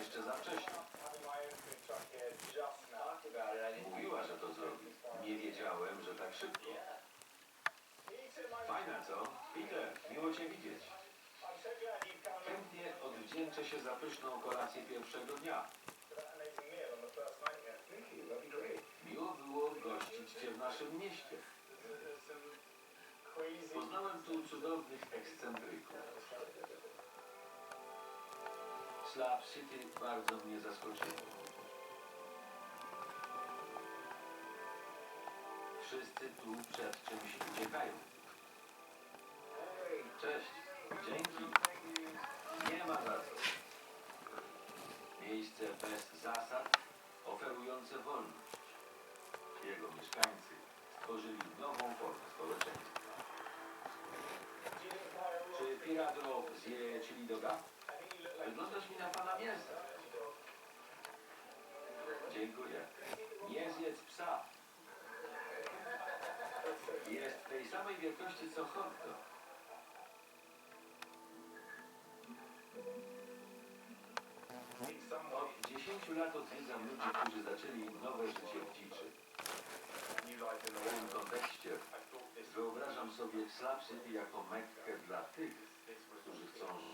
jeszcze za wcześnie. Mówiła, że to zrobi. Nie wiedziałem, że tak szybko. Fajna, co? Peter, miło Cię widzieć. Chętnie odwdzięczę się za pyszną kolację pierwszego dnia. Miło było gościć Cię w naszym mieście. Poznałem tu cudownych ekscentryków. Slab City bardzo mnie zaskoczyło. Wszyscy tu przed czymś uciekają. Cześć. Dzięki. Nie ma za. Miejsce bez zasad, oferujące wolność. Jego mieszkańcy stworzyli nową formę społeczeństwa. Czy pirat Rob zje chili? Wyglądasz mi na pana mięsa. Dziękuję. Nie zjedz psa. Jest tej samej wielkości co hot. Od 10 lat odwiedzam ludzi, którzy zaczęli nowe życie w dziczy. W tym kontekście wyobrażam sobie Slab City jako Mekkę dla tych, którzy chcą